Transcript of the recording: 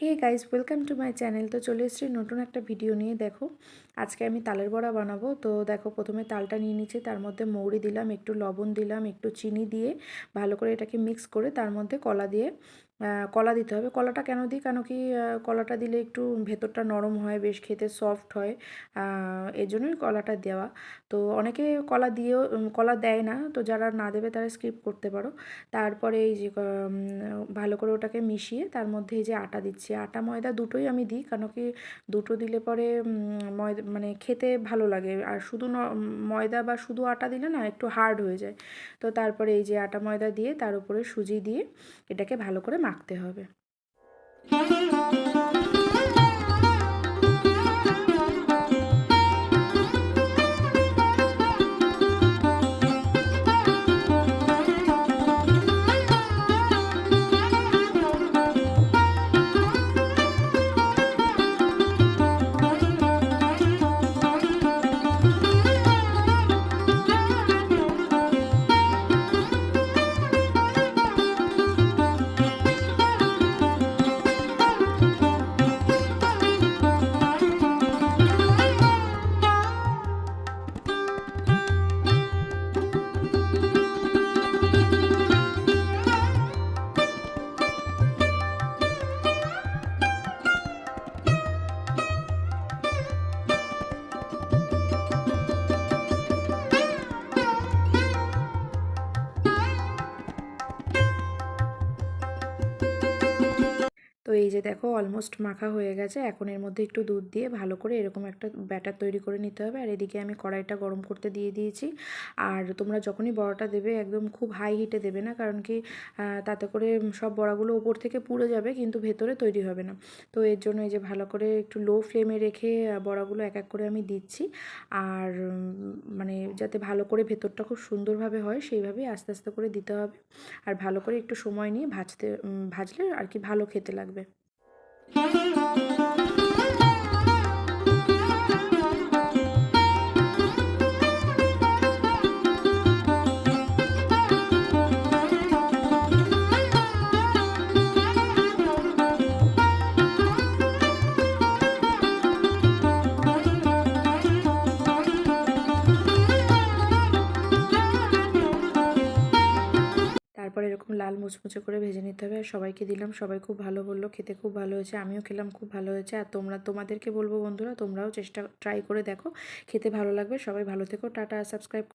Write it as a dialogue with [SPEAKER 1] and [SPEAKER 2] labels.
[SPEAKER 1] Hey guys welcome to my channel তো চলে এসেছি নতুন একটা ভিডিও নিয়ে, দেখো। আজকে আমি তালের বড়া বানাবো। তো দেখো, প্রথমে তালটা নিয়ে নিচ্ছি। তার মধ্যে মৌরি দিলাম, একটু লবণ দিলাম, একটু চিনি দিয়ে ভালো করে এটাকে মিক্স করে তার মধ্যে কলা দিয়ে কলা দিতে হবে। কলাটা কেন দিই? কেন কি কলাটা দিলে একটু ভেতরটা নরম হয়, বেশ খেতে সফট হয়। এর জন্যই কলাটা দেওয়া। তো অনেকে কলা দিয়েও কলা দেয় না। তো যারা না দেবে তারা স্কিপ করতে পারো। তারপরে এই যে ভালো করে ওটাকে মিশিয়ে তার মধ্যে এই যে আটা দিচ্ছি। আটা, ময়দা দুটোই আমি দিই। কেন কি, দুটো দিলে পরে ময়দা মানে খেতে ভালো লাগে। আর শুধু ময়দা বা শুধু আটা দিলে না, একটু হার্ড হয়ে যায়। তো তারপরে এই যে আটা, ময়দা দিয়ে তার উপরে সুজি দিয়ে এটাকে ভালো করে মাখতে হবে। তো এই যে দেখো অলমোস্ট মাখা হয়ে গেছে, এখন এর মধ্যে একটু দুধ দিয়ে ভালো করে এরকম একটা ব্যাটার তৈরি করে নিতে হবে। আর এদিকে আমি কড়াইটা গরম করতে দিয়ে দিয়েছি। আর তোমরা যখনই বড়াটা দেবে একদম খুব হাই হিটে দেবে না, কারণ কি তাতে করে সব বড়াগুলো ওপর থেকে পুড়ে যাবে কিন্তু ভেতরে তৈরি হবে না। তো এর জন্য এই যে ভালো করে একটু লো ফ্লেমে রেখে বড়াগুলো এক এক করে আমি দিচ্ছি। আর মানে যাতে ভালো করে ভেতরটা খুব সুন্দরভাবে হয়, সেইভাবেই আস্তে আস্তে করে দিতে হবে। আর ভালো করে একটু সময় নিয়ে ভাজতে ভাজলে আর কি ভালো খেতে লাগবে। Thank you. লাল মুচমুচে করে ভেজে নিতে হবে। আর সবাইকে দিলাম, সবাই খুব ভালো বলল, খেতে খুব ভালো হয়েছে, আমিও খেলাম, খুব ভালো হয়েছে। আর তোমরা, তোমাদেরকে বলব বন্ধুরা, তোমরাও চেষ্টা ট্রাই করে দেখো, খেতে ভালো লাগবে। সবাই ভালো থেকো, টাটা সাবস্ক্রাইব